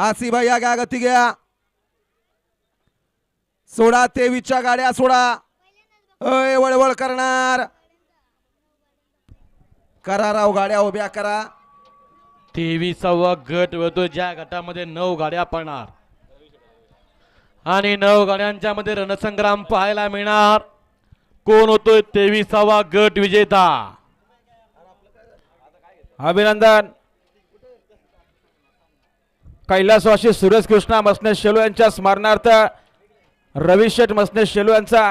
आसिबाई या घ्या गती घ्या. सोडा तेवीसच्या गाड्या सोडा. अय वळवळ करणार. करा राव गाड्या उभ्या करा. तेवीसावा गट होतो ज्या गटामध्ये नऊ गाड्या पडणार. आणि नऊ गाड्यांच्या मध्ये रणसंग्राम पाहायला मिळणार. कोण होतोय तेवीसावा गट विजेता? अभिनंदन. कैलासवासी सुरेश कृष्णा मसने शेलू यांच्या स्मरणार्थ रविशेठ मसने शेलू यांचा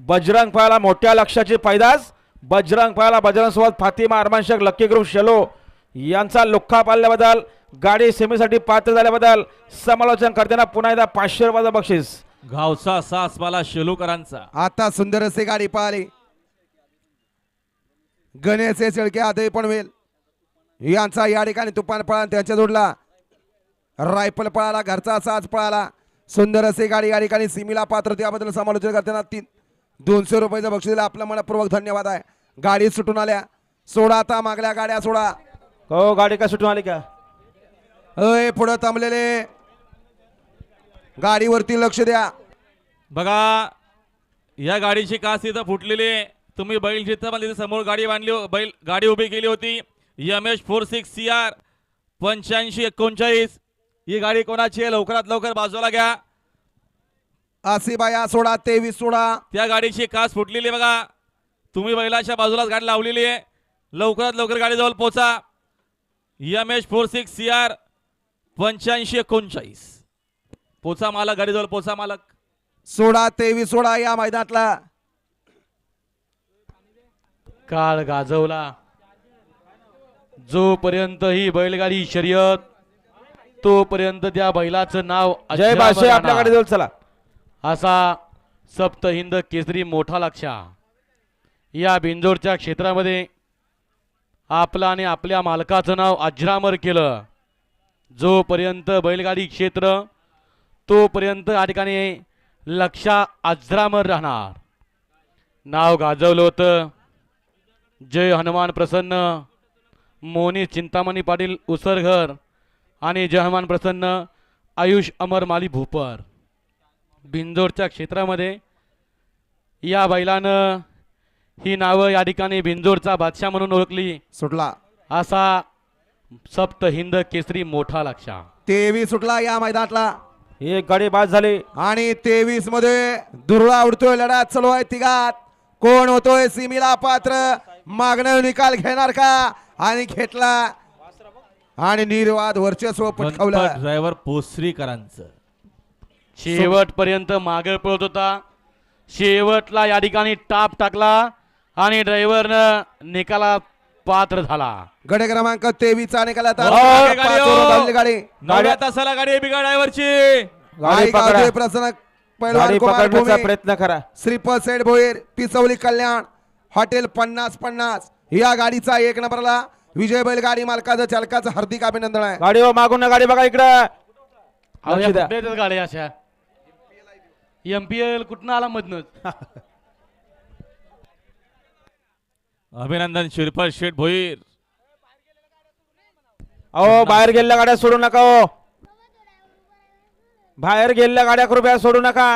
बजरंग पायाला मोठ्या लक्षाची पैदास बजरंग पायाला बजरंग सोबत फातिमा अरमान शेख लक्की ग्रुप शेलो यांचा लुख्खा पाळल्याबद्दल गाडी सेमीसाठी पात्र झाल्याबद्दल समालोचन करताना पुन्हा एकदा पाचशे रुपयाचं बक्षीस गावचा सासपाला शेलूकरांचा. आता सुंदर असे गाडी पाहिली. गणेश शेळके आदही पनवेल यांचा या ठिकाणी तुफान पळा त्यांच्या जोडला रायफल पळाला घरचा साज पळाला. सुंदर असे गाडी या ठिकाणी सिमीला पात्र त्याबद्दल समालोचन करताना तीन दोनशे रुपयाचं बक्षीस दिलं आपलं मनपूर्वक धन्यवाद आहे. गाडी सुटून आल्या. सोडा आता मागल्या गाड्या सोडा. हो गाडी काय सुटून आली का? अय पुढं थांबलेले. गाडीवरती लक्ष द्या. बघा या गाडीची कास इथं फुटलेली आहे. तुम्ही बैल जिथं पण तिथे समोर गाडी बांधली बैल गाडी उभी केली होती. M H four six C R पंच्याऐंशी एकोणचाळीस. ही गाडी कोणाची आहे? लवकरात लवकर बाजूला घ्या. आसिबाया सोडा तेवीस सोडा. त्या गाडीची कास फुटलेली आहे बघा. तुम्ही बैलाच्या बाजूलाच गाडी लावलेली आहे. लवकरात लवकर गाडीजवळ पोचा. M H four six C R पंच्याऐंशी एकोणचाळीस. पोचा मालक गाडीजवळ पोचा मालक. सोडा तेवीस सोडा या मैदानातला. काळ गाजवला. जोपर्यंत ही बैलगाडी शर्यत तोपर्यंत त्या बैलाचं नाव जय अजरामर बादशाह आपल्या राहणार. गाडी जवळ चला. असा सप्त हिंद केसरी मोठा लक्षा या बिंजोरच्या क्षेत्रामध्ये आपलं आणि आपल्या मालकाचं नाव अजरामर केलं. जोपर्यंत बैलगाडी क्षेत्र तोपर्यंत या ठिकाणी लक्षा अजरामर राहणार. नाव गाजवलं होतं. जय हनुमान प्रसन्न. मोनी चिंतामणी पाटील उसरघर. आणि जय हनुमान प्रसन्न आयुष अमर माली भूपर. बिंजोरच्या क्षेत्रामध्ये या बैलानं ही नावं या ठिकाणी बिंजोरचा बादशाह म्हणून ओळखली. सुटला. असा सप्त हिंद केसरी मोठा लक्षा तेवीस सुटला या मैदानातला. एक गाडी बाद झाली. आणि तेवीसमध्ये दुर्ळा उडतोय लढा चालू आहे तिघात. कोण होतोय सिमीला पात्र. मागणं निकाल घेणार का? आणि घेतला आणि निर्वाद वर्चस्व पटकावलं. ड्रायव्हर पोसरीकरांचं शेवटपर्यंत मागे पळत होता. शेवटला या ठिकाणी टाप टाकला आणि ड्रायव्हरनं निकाला पात्र झाला. गड क्रमांक तेवीस चा निकाल हो, गाडी हो. नवव्या तासाला गाडी बिगा ड्रायव्हरची प्रसन्न पकडण्याचा प्रयत्न करा. श्रीपद सेठ भोईर पिसवली कल्याण हॉटेल पन्नास पन्नास. या गाडीचा एक नंबरला विजय बैलगाडी मालकाचं चालकाचं हार्दिक अभिनंदन आहे. गाडी हो मागून ना गाडी बघा इकडं. लक्ष द्या. येतात गाड्या अशा? एम पी एल कुठनं आला मधनच? अभिनंदन शिरपल शेठ भोईर. अहो बाहेर गेलेल्या गाड्या सोडू नका हो. बाहेर गेलेल्या गाड्या कृपया सोडू नका.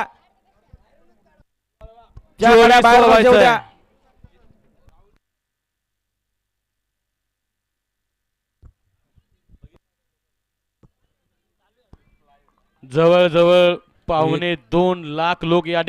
ज्या गाड्या बाहेर जवळजवळ पावणे दोन लाख लोक या ठिकाणी